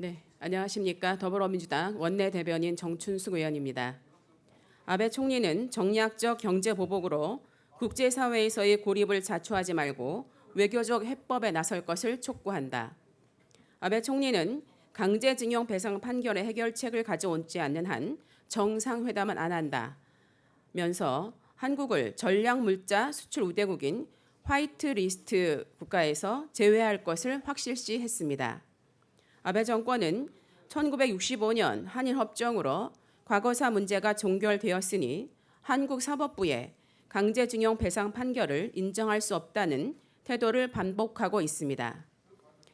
네, 안녕하십니까. 더불어민주당 원내대변인 정춘숙 의원입니다. 아베 총리는 정략적 경제 보복으로 국제사회에서의 고립을 자초하지 말고 외교적 해법에 나설 것을 촉구한다. 아베 총리는 강제징용 배상 판결의 해결책을 가져오지 않는 한 정상회담은 안 한다. 면서 한국을 전략 물자 수출 우대국인 화이트 리스트 국가에서 제외할 것을 확실시 했습니다. 아베 정권은 1965년 한일 협정으로 과거사 문제가 종결되었으니 한국 사법부에 강제징용 배상 판결을 인정할 수 없다는 태도를 반복하고 있습니다.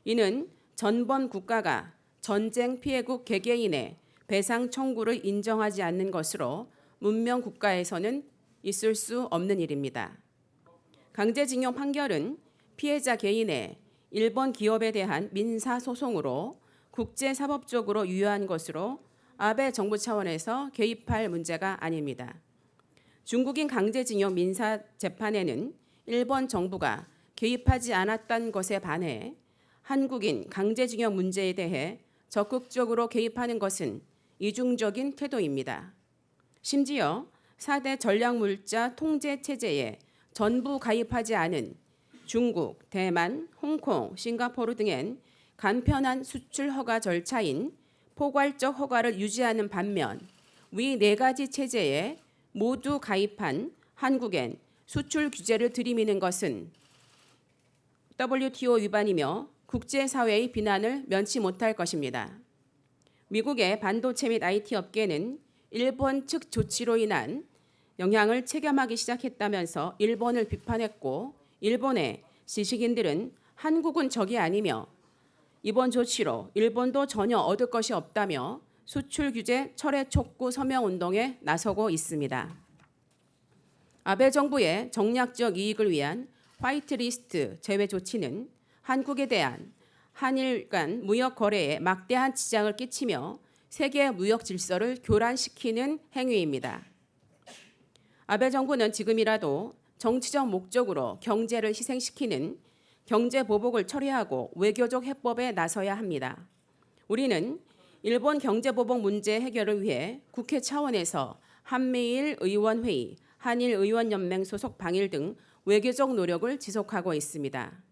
이는 전번 국가가 전쟁 피해국 개개인의 배상 청구를 인정하지 않는 것으로 문명 국가에서는 있을 수 없는 일입니다. 강제징용 판결은 피해자 개인의 일본 기업에 대한 민사 소송으로 국제 사법적으로 유효한 것으로 아베 정부 차원에서 개입할 문제가 아닙니다. 중국인 강제징용 민사 재판에는 일본 정부가 개입하지 않았던 것에 반해 한국인 강제징용 문제에 대해 적극적으로 개입하는 것은 이중적인 태도입니다. 심지어 4대 전략물자 통제 체제에 전부 가입하지 않은 중국, 대만, 홍콩, 싱가포르 등엔 간편한 수출 허가 절차인 포괄적 허가를 유지하는 반면 위 네 가지 체제에 모두 가입한 한국엔 수출 규제를 들이미는 것은 WTO 위반이며 국제사회의 비난을 면치 못할 것입니다. 미국의 반도체 및 IT 업계는 일본 측 조치로 인한 영향을 체감하기 시작했다면서 일본을 비판했고 일본의 지식인들은 한국은 적이 아니며 이번 조치로 일본도 전혀 얻을 것이 없다며 수출 규제 철회 촉구 서명 운동에 나서고 있습니다. 아베 정부의 정략적 이익을 위한 화이트리스트 제외 조치는 한국에 대한 한일 간 무역 거래에 막대한 지장을 끼치며 세계 무역 질서를 교란시키는 행위입니다. 아베 정부는 지금이라도 정치적 목적으로 경제를 희생시키는 경제 보복을 처리하고 외교적 해법에 나서야 합니다. 우리는 일본 경제 보복 문제 해결을 위해 국회 차원에서 한미일 의원회의, 한일 의원연맹 소속 방일 등 외교적 노력을 지속하고 있습니다.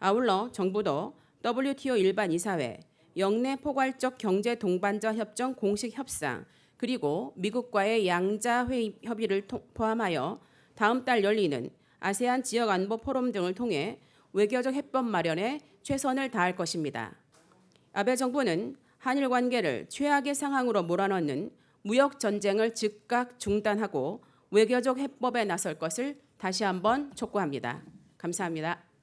아울러 정부도 WTO 일반 이사회, 영내 포괄적 경제 동반자 협정 공식 협상, 그리고 미국과의 양자 회의 협의를 포함하여 다음 달 열리는 아세안 지역 안보 포럼 등을 통해 외교적 해법 마련에 최선을 다할 것입니다. 아베 정부는 한일 관계를 최악의 상황으로 몰아넣는 무역 전쟁을 즉각 중단하고 외교적 해법에 나설 것을 다시 한번 촉구합니다. 감사합니다.